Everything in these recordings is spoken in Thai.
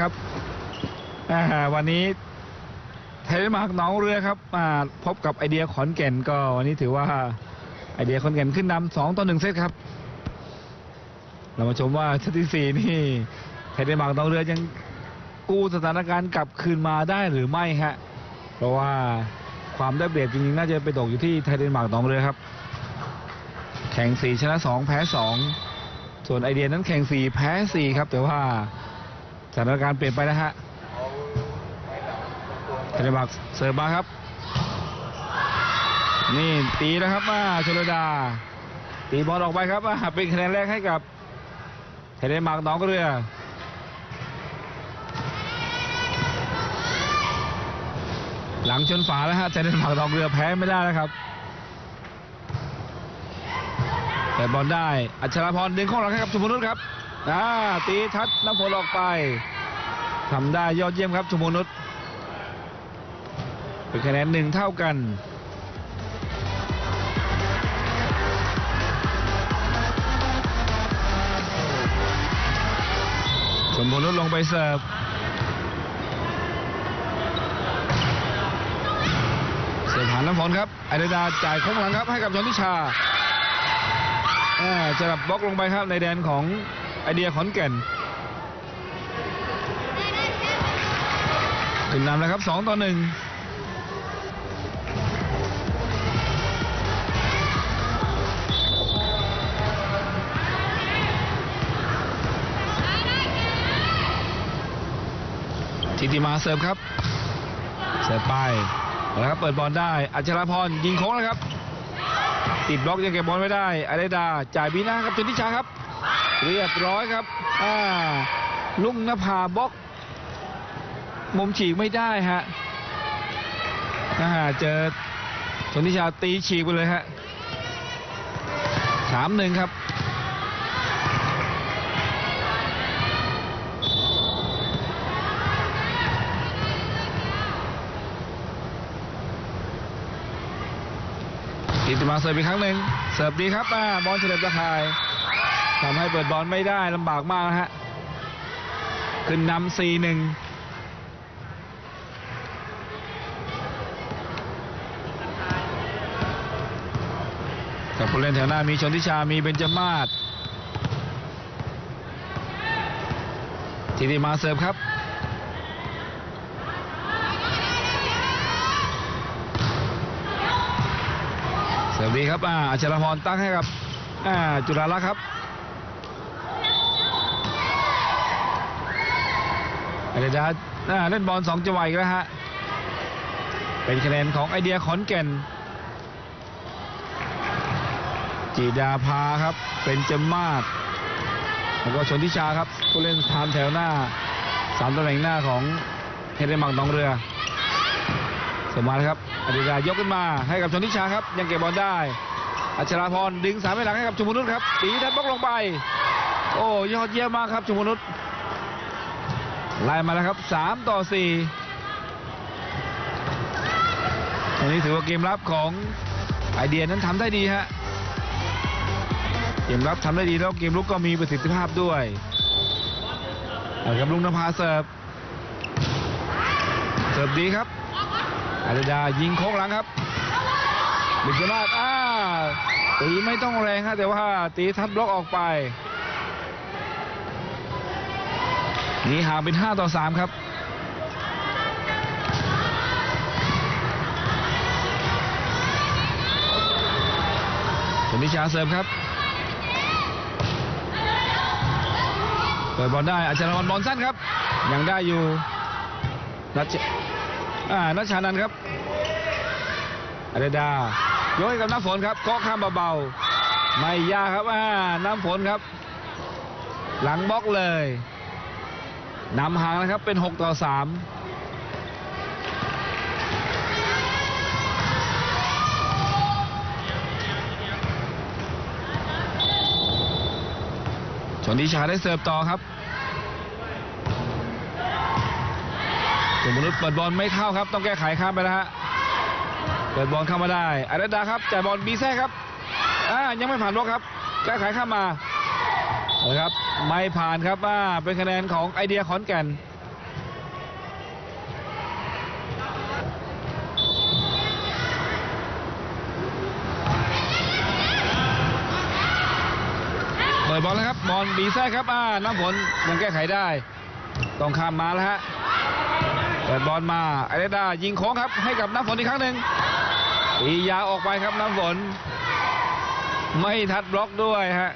ครับวันนี้ไทยมาร์กน้องเรือครับมาพบกับไอเดียขอนแก่นก็วันนี้ถือว่าไอเดียขอนแก่นขึ้นนำสองต่อหนึ่งเซตครับ เรามาชมว่าเซตที่สี่นี่ไทยมาร์กน้องเรือยังกู้สถานการณ์กลับคืนมาได้หรือไม่ฮะเพราะว่าความได้เปรียบจริงๆน่าจะไปตกอยู่ที่ไทยเดนมาร์กหนองเรือครับ แข่งสี่ชนะสองแพ้สองส่วนไอเดียนั้นแข่งสี่แพ้สี่ครับ แต่ว่า สถานการณ์เปลี่ยนไปนะฮะไทเดนมาร์กเสิร์ฟมาครับ นี่ตีแล้วครับมาชลดา ตีบอลออกไปครับอ่าเป็นคะแนนแรกให้กับไทเดนมาร์กหนองเรือหลังชนฝาแล้วฮะไทเดนมาร์กหนองเรือแพ้ไม่ได้แล้วครับแต่บอลได้ อัชราพรดึงข้าหลังให้กับชุมพนุษครับ อ่าตีทัดน้ำผลออกไปทำได้ยอดเยี่ยมครับชมนุษย์เป็นคะแนนหนึ่งเท่ากันชมนุษย์ลงไปเสิร์ฟเสิร์ฟผ่านน้ำฝนครับไอเดดาจ่ายโค้งหลังครับให้กับชนทิชาอ่าจะรับบล็อกลงไปครับในแดนของ ไอเดียขอนแก่นขึ้นนำแล้วครับสองต่อหนึ่งทิติมาเสิร์ฟครับ เสิร์ฟไปแล้วครับเปิดบอลได้ อัชรพรยิงโค้งแล้วครับ ติดบล็อกยังเก็บบอลไม่ได้อเดดาจ่ายบีหน้าครับชนทิชาครับ เรียบร้อยครับอ่าลุงนภาบล็อก มุมฉีกไม่ได้ฮะอ่าเจอชนทิชาตีฉีกไปเลยฮะสามหนึ่งครับติดมาเสิร์ฟอีกครั้งหนึ่งเสิร์ฟดีครับอ่าบอลเฉลิมตะข่าย ทำให้เปิดบอลไม่ได้ลำบากมากฮะ ขึ้นนำสี่หนึ่งกับผู้เล่นแถวหน้ามีชนทิชา มีเบญจมาศทีดีมาเสิร์ฟครับเสิร์ฟดีครับอาชรพรตั้งให้กับจุฬาลักษ์ครับ อเดดาอ่าเล่นบอลสองจังหวะอีกแล้วฮะ เป็นคะแนนของไอเดียขอนแก่น จีดาพาครับ เป็นจมาศแล้วก็ชนทิชาครับผู้เล่นทามแถวหน้าสามตำแหน่งหน้าของเฮเดนมังหนองเรือเสมาครับอดิดายกขึ้นมาให้กับชนทิชาครับ ยังเก็บบอลได้ อัชราพรดึงสามไปหลังให้กับชุมพนุษครับตีทัดบล็อกลงไป โอ้ยอดเยี่ยมมากครับชุมพนุษ ไล่มาแล้วครับสามต่อสี่วันนี้ถือว่าเกมรับของไอเดียนั้นทำได้ดีฮะ เกมรับทำได้ดีแล้วเกมลุกก็มีประสิทธิภาพด้วยเอาครับลุงนภาเสิร์ฟ เสิร์ฟดีครับอาริดายิงโค้งหลังครับบิกนาดอ้าตีไม่ต้องแรงครับแต่ว่าตีทัดบล็อกออกไป นี่ห่างเป็น 5 ต่อ 3 ครับชนิชาเสิร์ฟครับ เปิดบอลได้อาจารย์บอลสั้นครับ ยังได้อยู่นัดเจอ่านัชชานันครับอเดดายกให้กับน้ำฝนครับเคาะข้ามเบาๆไม่ยากครับอ่าน้ำฝนครับ หลังบล็อกเลย นำห่างนะครับเป็น 6 ต่อ 3ชนทิชาได้เสิร์ฟต่อครับสมนุษย์เปิดบอลไม่เข้าครับ ต้องแก้ไขข้ามไปแล้วฮะ เปิดบอลเข้ามาได้อารัดาครับจ่ายบอลบีแซ่ครับ อ่า ยังไม่ผ่านบล็อกครับ แก้ไขข้ามมาเอาละครับ ไม่ผ่านครับว่าเป็นคะแนนของไอเดียขอนแก่นเปิดบอลแล้วครับบอลบีแซ่ครับอ่าน้ำฝนยังแก้ไขได้ ต้องข้ามมาแล้วฮะเปิดบอลมาไอเดียดายิงโค้งครับให้กับน้ำฝนอีกครั้งหนึ่งตียาออกไปครับน้ำฝน ไม่ทัดบล็อกด้วยฮะ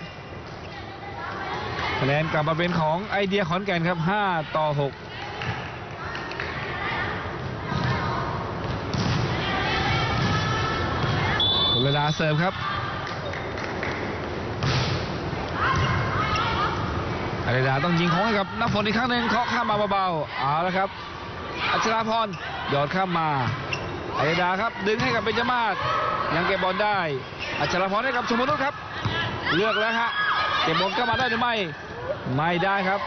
คะแนนกลับมาเป็นของไอเดียขอนแก่นครับ 5 ต่อ6เวลาเสิร์ฟครับอาริดาต้องยิงของให้กับน้ำฝนอีกครั้งหนึ่งเคาะข้ามมาเบาๆ เอาละครับ อัชราพรหยอดข้ามมาอาริดาครับดึงให้กับเบญจมาศยังเก็บบอลได้ อัชราพรให้กับชมนุษครับ เลือกแล้วฮะ เก็บบอลเข้ามาได้หรือไม่ ไม่ได้ครับ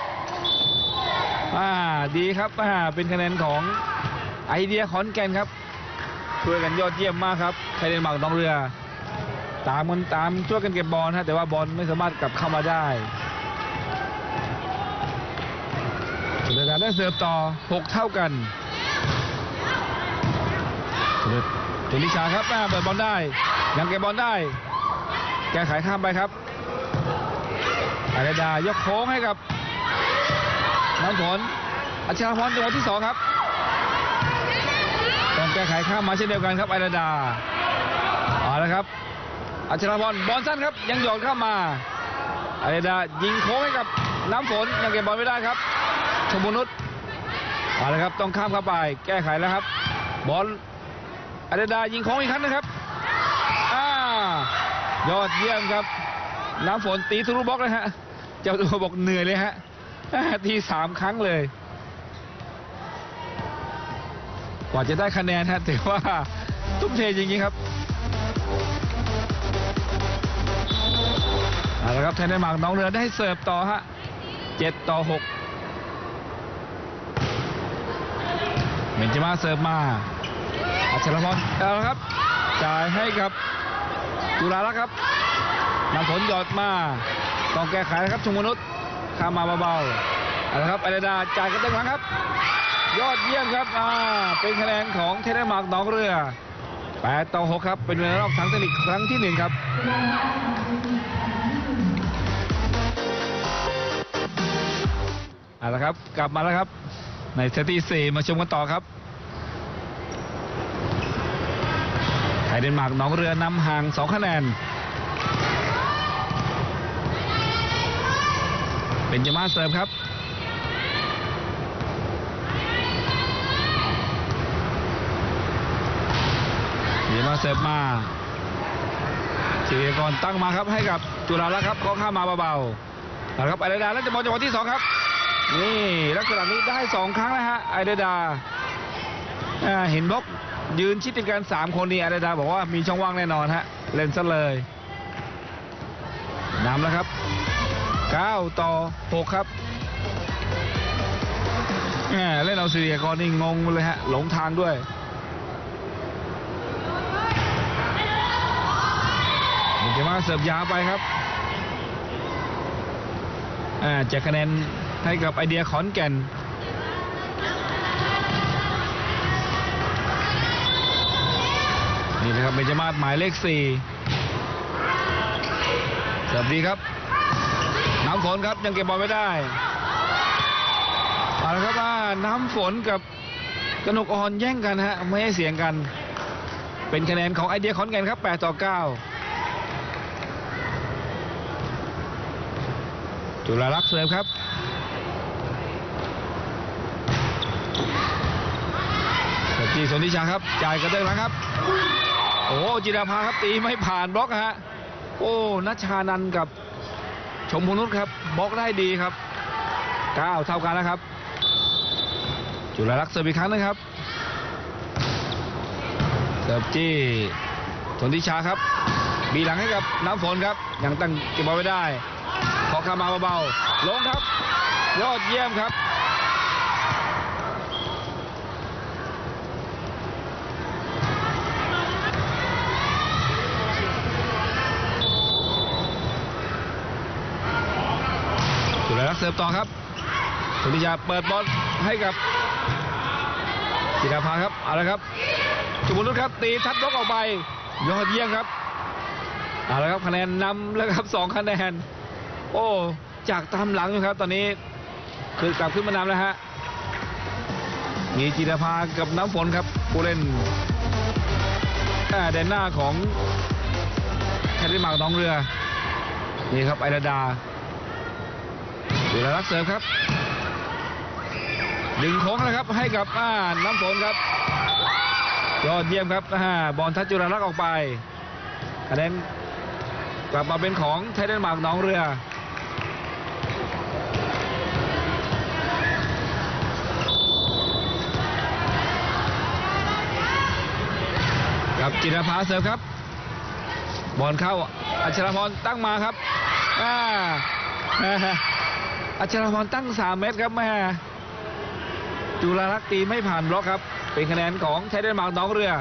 อ่าดีครับอ่าเป็นคะแนนของไอเดียขอนแก่นครับ ช่วยกันยอดเยี่ยมมากครับไทยเดนมาร์กน้องเรือ ตามกันตามช่วยกันเก็บบอลฮะแต่ว่าบอลไม่สามารถกลับเข้ามาได้สุดท้าได้เสิร์ฟต่อ 6 เท่ากันสุดลิชาครับเปิดบอลได้ ยังเก็บบอลได้ แก้ไขข้ามไปครับาเรดายกโค้งให้กับน้ำฝนอัชราพรจังหวะที่สองครับต้องแก้ไขข้ามมาเช่นเดียวกันครับไอราดาเอาละครับ อัชราพรบอลสั้นครับ ยังหยอดเข้ามาไอราดายิงโค้งให้กับน้ำฝนยังเก็บบอลไม่ได้ครับชมพูนุชเอาละครับต้องข้ามเข้าไปแก้ไขแล้วครับ บอลไอราดายิงโค้งอีกครั้งนะครับอ่ายอดเยี่ยมครับน้ำฝนตีทะลุบล็อกเลยฮะ เจ้าตัวบอกเหนื่อยเลยฮะทีสามครั้งเลย กว่าจะได้คะแนนฮะถือว่าทุ่มเทจริงๆครับเอาละครับไทยเดนมาร์กน้องเรือได้เสิร์ฟต่อฮะเจ็ดต่อหกเบนจมาเสิร์ฟมาอัชรพรเอาละครับ จ่ายให้กับจุฬาลักษ์ครับนำผลหยอดมา ต้องแก้ไขนะครับชมมนุษย์ข้ามมาเบาๆเอาละครับไอเดดาจ่ายกันเต็มครั้งครับ ยอดเยี่ยมครับอ่าเป็นคะแนนของเทนเนอร์มาร์กหนองเรือ8ต่อ6ครับ เป็นเวลารอบทั้งเทคนิคครั้งที่ 1 ครับเอาละครับ กลับมาแล้วครับ ในเซตที่ 4 มาชมกันต่อครับไทยเดนมาร์กหนองเรือนำห่าง 2 คะแนน เป็นจามาเสิร์ฟครับเยวมาเสิร์ฟมาศิริกรตั้งมาครับให้กับจุฬาลักษณ์ครับเคาะข้ามาเบาๆเอาละครับไอเดดาแล้วจะบอลจังหวะที่สองครับนี่ลักษณะนี้ได้สองครั้งแล้วฮะไอเดดาเห็นบล็อกยืนชิดติดกันสามคนนี้ไอเดดาบอกว่ามีช่องว่างแน่นอนฮะเล่นซะเลยนำแล้วครับ 9 ต่อ 6 ครับแหมเล่นเอาศิริกรนี่งงเลยฮะ หลงทางด้วยเบนเจมาเสิร์ฟยาไปครับอ่าแจกคะแนนให้กับไอเดียขอนแก่นนี่นะครับเบนจมาศหมายเลขสี่เสิร์ฟดีครับ น้ำฝนครับยังเก็บบอลไม่ได้เอาละครับว่าน้ำฝนกับกนกอ่อนแย่งกันฮะไม่ให้เสียงกัน เป็นคะแนนของไอเดียขอนแก่นครับ 8 ต่อ 9 จุฬาลักษ์เสิร์ฟครับสจีสนทิชาครับ จ่ายกระเด้งหลังครับ โอ้จิราภาครับตีไม่ผ่านบล็อกฮะ โอ้นัชชานันกับ ชมพนุชครับบล็อกได้ดีครับเก้าเท่ากันแล้วครับ จุฬาลักษณ์เสิร์ฟอีกครั้งนะครับเสิร์ฟจี้สนทิชาครับบีหลังให้กับน้ำฝนครับยังตั้งเก็บบอลไม่ได้ขอข้ามาเบาๆลงครับ ยอดเยี่ยมครับ สุรรักษ์เสิร์ฟต่อครับสุริยาเปิดบอลให้กับจิราภาครับเอาละครับจุบุนุชครับตีทัดบล็อกออกไปยอดเยี่ยมครับเอาละครับคะแนนนำแล้วครับสองคะแนนโอ้จากตามหลังอยู่ครับ ตอนนี้คือกลับขึ้นมานำแล้วฮะมีจิรภากับน้ำฝนครับผู้เล่นอ่แดนหน้าของแคทริมาร์กน้องเรือนี่ครับไอราดา ดูแลรักษ์เสริมครับดึงโค้งนะครับให้กับอ่าน้ำฝนครับ ยอดเยี่ยมครับอ่าบอลทัชจุลรักษ์ออกไปคะแนนกลับมาเป็นของไทยเดนมาร์กน้องเรือกับจิรภาเสิร์ฟครับ บอลเข้าอัชรพรตั้งมาครับอ่า อัชรพรตั้ง 3 เมตรครับแม่จุฬาลักษณ์ตีไม่ผ่านบล็อกครับ เป็นคะแนนของไทยเดนมาร์กน้องเรือ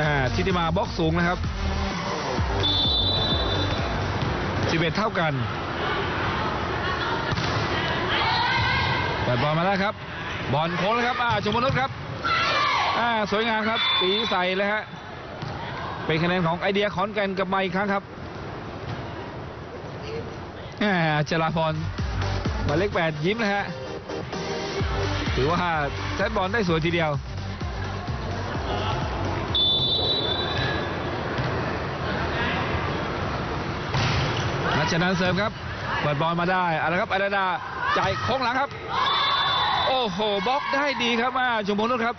อ่าทิติมาบล็อกสูงนะครับ 11 เท่ากันเปิดบอลมาแล้วครับ บอลโค้งแล้วครับอ่าชมพนุษครับอ่าสวยงามครับตีใส่เลยฮะเป็นคะแนนของไอเดียขอนแก่นกับไมครั้งครับอ่า จราพรหมายเลขแปดยิ้มเลยฮะถือว่าเซตบอลได้สวยทีเดียวนัชนันเสริมครับเปิดบอลมาได้เอาละครับอาราดาจ่ายโค้งหลังครับ โอ้โหบล็อกได้ดีครับมาชมพนุษครับ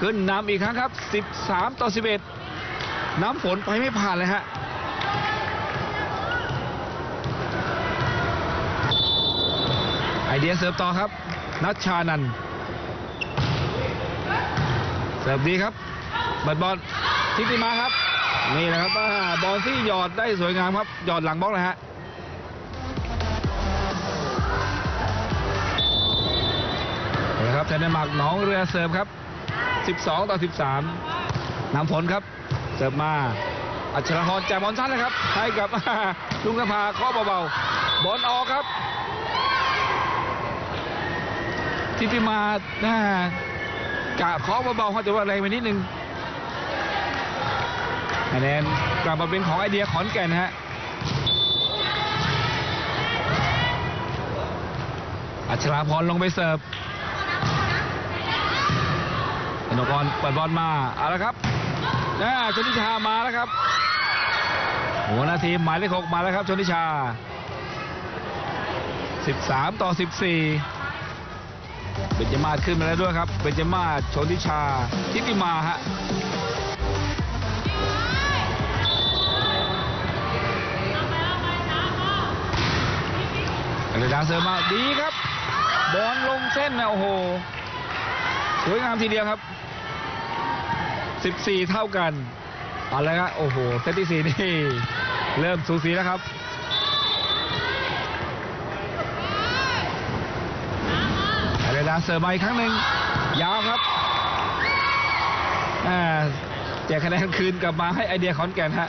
ขึ้นนำอีกครั้งครับ 13 ต่อ 11 น้ำฝนไปไม่ผ่านเลยฮะ ไอ เดียเสิร์ฟต่อครับนัชชานันเสิร์ฟดีครับเปิดบอลทิติมาครับ นี่แหละครับอ่าบอลที่หยอดได้สวยงามครับหยอดหลังบล็อกเลยฮะนะครับไทยเดนมาร์กหนองเรือเสิร์ฟครับ 12 ต่อ 13นำผลครับ เสิร์ฟมาอัชรพรแจกบอลสั้นเลยครับให้กับลุงนภาเคาะเบาๆบอลออกครับ ทิติมาหน้ากะเคาะเบาๆเขาจะว่าแรงไปนิดนึงคะแนนกลับมาเป็นของไอเดียขอนแก่นฮะอัชราพรลงไปเสิร์ฟธนกรเปิดบอลมาเอาละครับน่าชนิชามาแล้วครับหัวหน้าทีมหมายเลขหกมาแล้วครับชนิชา 13 ต่อ 14 เบญจมาขึ้นมาแล้วด้วยครับเบญจมาชนทิชาทิติมาฮะอเดดาเสริมมาดีครับบอลลงเส้นนะโอ้โหสวยงามทีเดียวครับ 14 เท่ากันเอาละครับโอ้โหเซตที่4นี่ เริ่มสูสีแล้วครับ อเดาเสิร์ฟมาอีกครั้งหนึ่งยาวครับแจกคะแนนคืนกลับมาให้ไอเดียขอนแก่นฮะ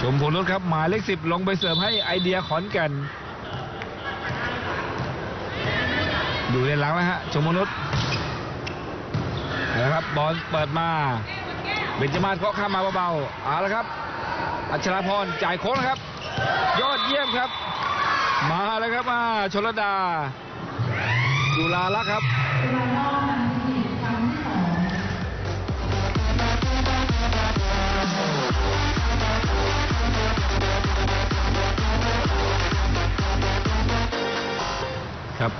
ชมพูนุชครับหมายเลขสิบลงไปเสิร์ฟให้ไอเดียขอนแก่นอยู่ในหลังแล้วฮะชมพูนุชนะครับบอลเปิดมาเบญจมาศเคาะข้ามมาเบาๆเอาละครับ อัชราพรจ่ายโค้งนะครับ ยอดเยี่ยมครับ มาแล้วครับมาชลดาจุฬาลักษ์ครับครับ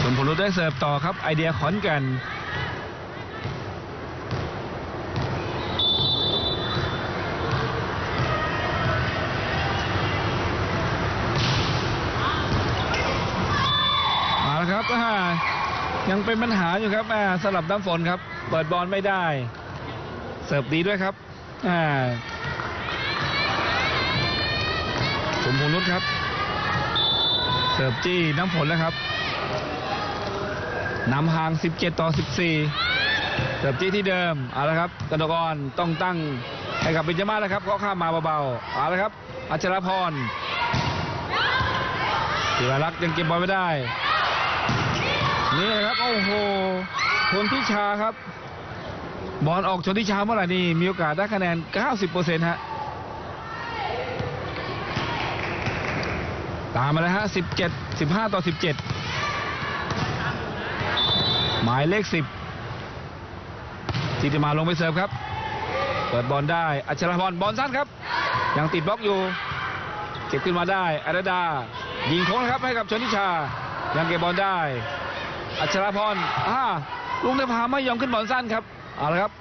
ชมพูนุชได้เสิร์ฟต่อครับไอเดียขอนแก่น มาแล้ว ครับอ่ายังเป็นปัญหาอยู่ครับอ่าสลับน้ำฝนครับ เปิดบอลไม่ได้ เสิร์ฟดีด้วยครับอ่าชมพูนุชครับ เสิร์ฟจี้น้ำผลแล้วครับนำห่าง 17 ต่อ 14 เสิร์ฟจี้ที่เดิมเอาละครับกนกรต้องตั้งให้กับเบญจมาศแล้วครับก็ข้ามมาเบาๆเอาละครับ อัชรพรศิวรักษ์ยังเก็บบอลไม่ได้ นี่นะครับโอ้โหคนพิชาครับ บอลออกชนทิชาเมื่อไหร่นี่มีโอกาสได้คะแนน 90%ฮะตามมาแล้วฮะ 17 15 ต่อ 17 หมายเลข 10ทิติมาลงไปเสิร์ฟครับ เปิดบอลได้ อัชรพรบอลสั้นครับ ยังติดบล็อกอยู่ เก็บขึ้นมาได้อารดา ยิงโค้งครับให้กับชนทิชา ยังเก็บบอลได้ อัชรพรอ่าลุงเทพาไม่ยอมขึ้นบอลสั้นครับเอาละครับ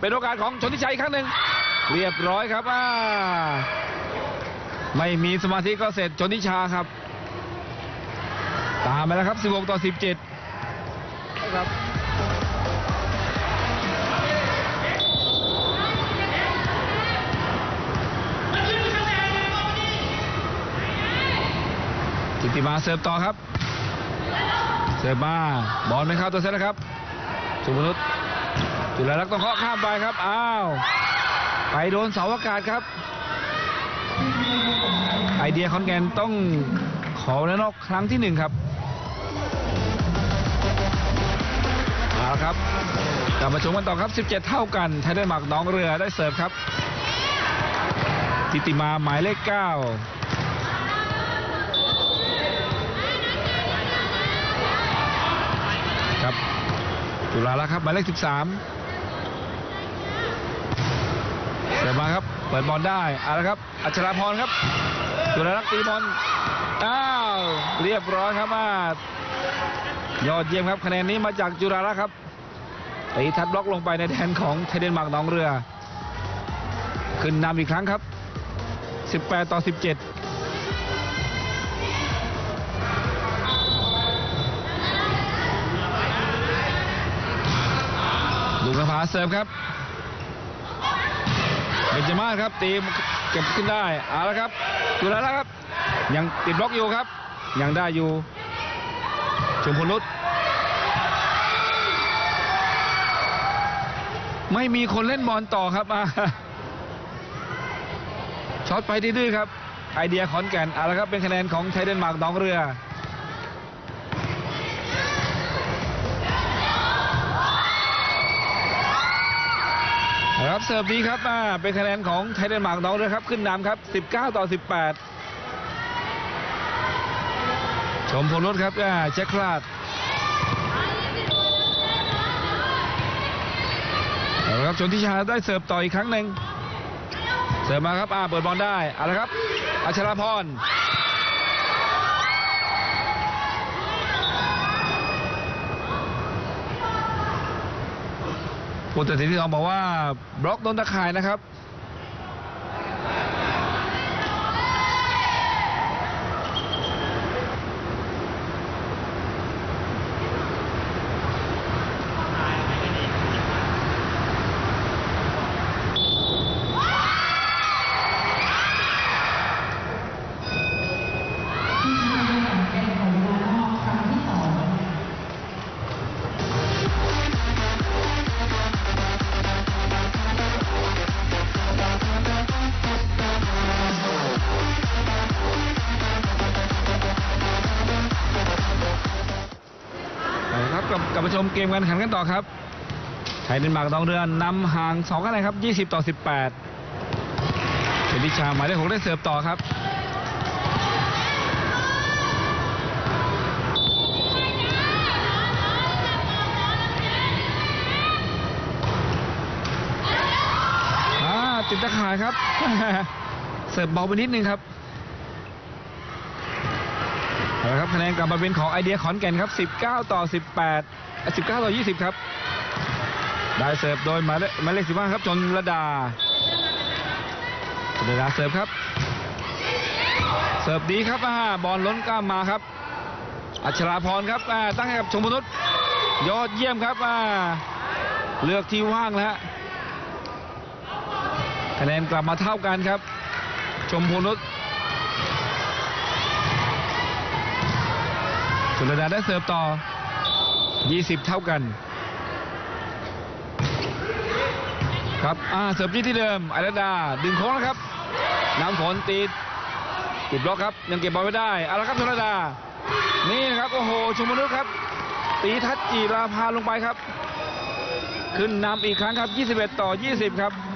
เป็นโอกาสของชนทิชัยอีกครั้งหนึ่งเรียบร้อยครับอ่าไม่มีสมาธิก็เสร็จชนทิชาครับ ตามไปแล้วครับ 16 ต่อ 17ครับจิตติมาเสิร์ฟต่อครับ เสิร์ฟมาบอลไม่เข้าตัวเซตนะครับสุพนุษย์จุฬาลักษณ์ต้องเคาะข้ามไปครับอ้าวไปโดนเสาอากาศครับ ไอเดียคอนแกนต้องขอแล้วนอกครั้งที่หนึ่งครับเอาละครับกลับมาชมกันต่อครับ 17 เท่ากันไทยได้หมักน้องเรือได้เสิร์ฟครับจิตติมาหมายเลข 9 จุฬาลักษณ์ครับหมายเลข13เสิร์ฟมาครับ เปิดบอลได้เอาละครับ อัชราพรครับ จุฬาลักษณ์ตีบอลอ้าวเรียบร้อยครับมายอดเยี่ยมครับคะแนนนี้มาจากจุฬาลักษณ์ครับตีทัดบล็อกลงไปในแดนของไทเดนมาร์กหนองเรือ ขึ้นนำอีกครั้งครับ 18 ต่อ 17าเสิร์ฟครับเบนจามาศครับตีมเก็บขึ้นได้เอาละครับจุฬาแล้วครับ ยังติดบล็อกอยู่ครับ ยังได้อยู่ชมพลุตไม่มีคนเล่นบอลต่อครับอ่าช็อตไปดื้อครับ ไอเดียขอนแก่นเอาละครับเป็นคะแนนของไทยเดนมาร์กหนองเรือ ครับเสิร์ฟดีครับอ่าเป็นคะแนนของไทยเดนมาร์กน้องเลยครับ ขึ้นนำครับ 19 ต่อ 18 ชมพลนุชครับอ่าเช็คพลาดเอาละครับชนทิชาได้เสิร์ฟต่ออีกครั้งหนึ่งเสิร์ฟมาครับอ่าเปิดบอลได้เอาละครับอัชราพร ผู้ตัดสินที่สองบอกว่าบล็อกโดนตะข่ายนะครับ มาชมเกมการแข่งขันกันต่อครับไทยเดนมาร์กตองเรือนนำห่าง2คะแนนครับ 20 ต่อ 18เชนิชาหมายเลขหกได้เสิร์ฟต่อครับอ่าติดตะข่ายครับ เสิร์ฟเบาไปนิดนึงครับ เอาละครับคะแนนกลับมาเป็นของไอเดียขอนแก่นครับ 19 ต่อ 18เอ่อ19 ต่อ 20 ครับ ได้เสิร์ฟโดยหมายเลขหมายเลข15ครับ จนระดาชนระดาเสิร์ฟครับ เสิร์ฟดีครับอ่าบอลล้นกล้ามมาครับ อัชราพรครับอ่าตั้งให้กับชมพนุษย์ยอดเยี่ยมครับอ่าเลือกที่ว่างแล้วฮะคะแนนกลับมาเท่ากันครับ ชมพนุษย์ สุรดาได้เสิร์ฟต่อ 20 เท่ากัน ครับ อ่า เสิร์ฟที่ที่เดิมไอรดา ดึงโค้งแล้วครับ น้ำฝนติดติดบล็อกครับ ยังเก็บบอลไม่ได้เอาละครับสุรดา นี่นะครับ โอ้โห ชุมมนุษครับ ตีทัดจีราพาลงไปครับ ขึ้นนำอีกครั้งครับ 21 ต่อ 20 ครับครับ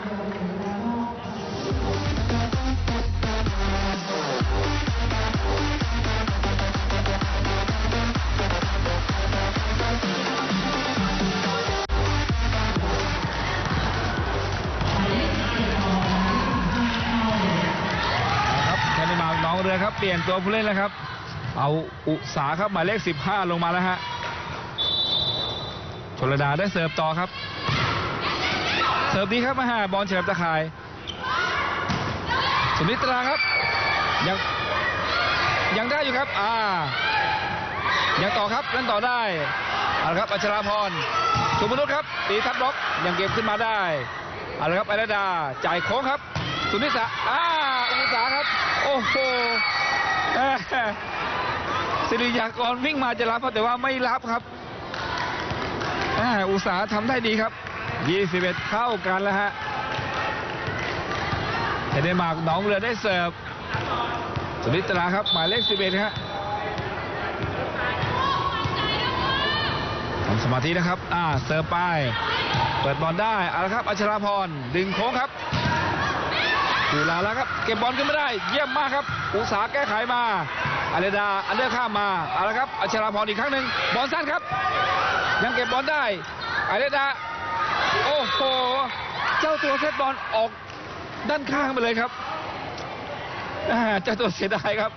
ปลี่ยนตัวผู้เล่นแล้วครับ เอาอุสาครับหมายเลข 15 ลงมาแล้วฮะชลดาได้เสิร์ฟต่อครับ เสิร์ฟดีครับมาหาบอลเฉลิมตะข่ายสุนิตราครับ ยังยังได้อยู่ครับ อ่า ยังต่อครับเล่นต่อได้เอาละครับอัชราพรสุมนุษย์ครับตีทับล็อกยังเก็บขึ้นมาได้เอาละครับไอรดาจ่ายโค้งครับ สุนิสาอ่าอุสาครับ โอ้โห สิริยากรวิ่งมาจะรับครับแต่ว่าไม่รับครับอุตสาห์ทำได้ดีครับ 21เท่ากันแล้วฮะเดนมาร์กหนองเรือได้เสิร์ฟสุนิตราครับ หมายเลข 11ฮะทำสมาธินะครับ อ่า เสิร์ฟไป เปิดบอลได้เอาละครับ อัชราพร ดึงโค้งครับ ดูแลแล้วครับ เก็บบอลขึ้นไม่ได้ เยี่ยมมากครับ อุตสาแก้ไขมาอาเรดาอันเดอร์ข้ามมาเอาละครับอัชราพรอีกครั้งหนึ่งบอลสั้นครับ ยังเก็บบอลได้อาเรดาโอ้โหเจ้าตัวเซตบอลออกด้านข้างไปเลยครับเจ้าตัวเสียดายครับ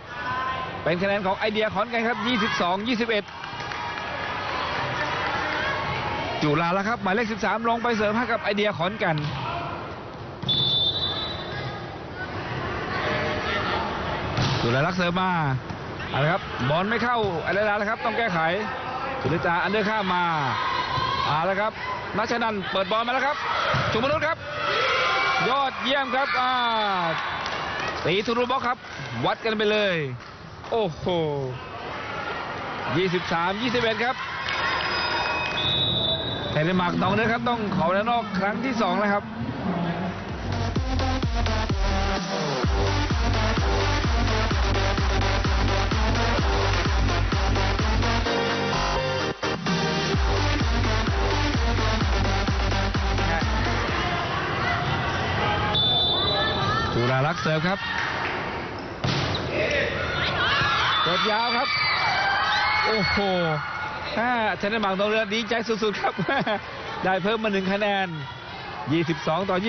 เป็นคะแนนของไอเดียขอนก่นครับ 22 21 จุฬาแล้วครับหมายเลข 13 ลงไปเสริมให้กับไอเดียขอนก่น จุฬาลักษณ์เสริมมาเอาละครับบอลไม่เข้าอเดียแล้วครับ ต้องแก้ไขสุริตาอันเดอร์ข้ามมาเอาละครับนัชนันเปิดบอลมาแล้วครับชุมนุษย์ครับ ยอดเยี่ยมครับอ่าตีทูรูบล็อกครับ วัดกันไปเลย โอ้โห23 21 ครับเทนมาร์กตองเนื้อครับ ต้องขอด้านนอกครั้งที่2แล้วครับาลักษ์เสิร์ฟครับเปิดยาวครับ โอ้โหอ่าชนะหมากตองเรือดีใจสุดๆครับ ได้เพิ่มมาหนึ่งคะแนน 22 ต่อ 23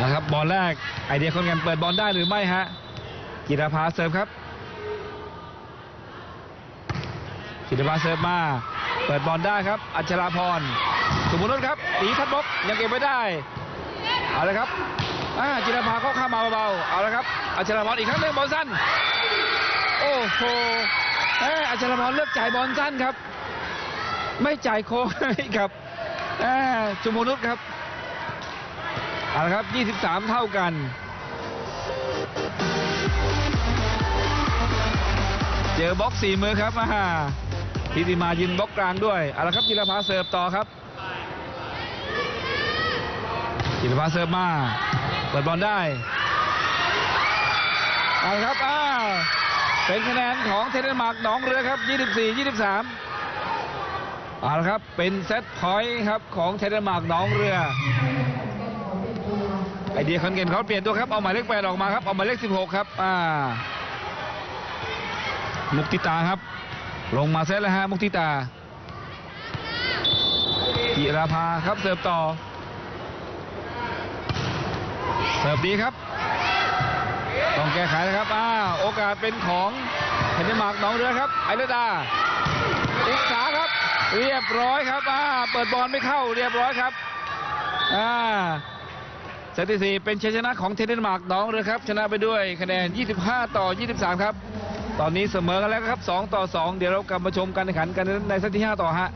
นะครับ บอลแรก ไอเดียคนกันเปิดบอลได้หรือไม่ฮะ กิรภาเสิร์ฟครับ กิรภาเสิร์ฟมา เปิดบอลได้ครับ อัชราพร สมมุติครับตีทัดบล็อกยังเก็บไม่ได้ เอาละครับอ่าจิรภาเข้าข้ามาเบาๆ เอาละครับอัชรพรอีกครั้งหนึ่งบอลสั้น โอ้โหอ้ยอัชรพรเลือกจ่ายบอลสั้นครับ ไม่จ่ายโค้งให้กับเอ้ยชุมพนุษครับ เอาละครับ 23 เท่ากันเจอบล็อกสี่มือครับมาทิติมายืนบล็อกกลางด้วยเอาละครับจิรภาเสิร์ฟต่อครับ จิตรภาเสิร์ฟมา เปิดบอลได้เอาครับอ้าวเป็นคะแนนของเทนเนอร์มาร์กหนองเรือครับ 24 23เอาละครับ เป็นเซตพอยต์ครับของเทนเนอร์มาร์กหนองเรือ ไอเดียคอนเกนเขาเปลี่ยนตัวครับ เอาหมายเลขแปดออกมาครับ เอาหมายเลข 16 ครับ อ่า มุกติตาครับ ลงมาเซตแล้วฮะมุกติตาจิราภาครับเสิร์ฟต่อ เสิร์ฟดีครับ ต้องแก้ไขนะครับอ้าโอกาสเป็นของเฮนเดนมาร์กหนองเรือครับ ไอเลดาอุกษาครับ เรียบร้อยครับอ่าเปิดบอลไม่เข้าเรียบร้อยครับอ่าเซตที่สี่เป็นชัยชนะของเทนเดนมาร์กหนองเรือครับ ชนะไปด้วยคะแนน 25 ต่อ 23 ครับ ตอนนี้เสมอกันแล้วครับ 2 ต่อ 2 เดี๋ยวเรากลับมาชมการแข่งขันกันในเซตที่ 5 ต่อฮะ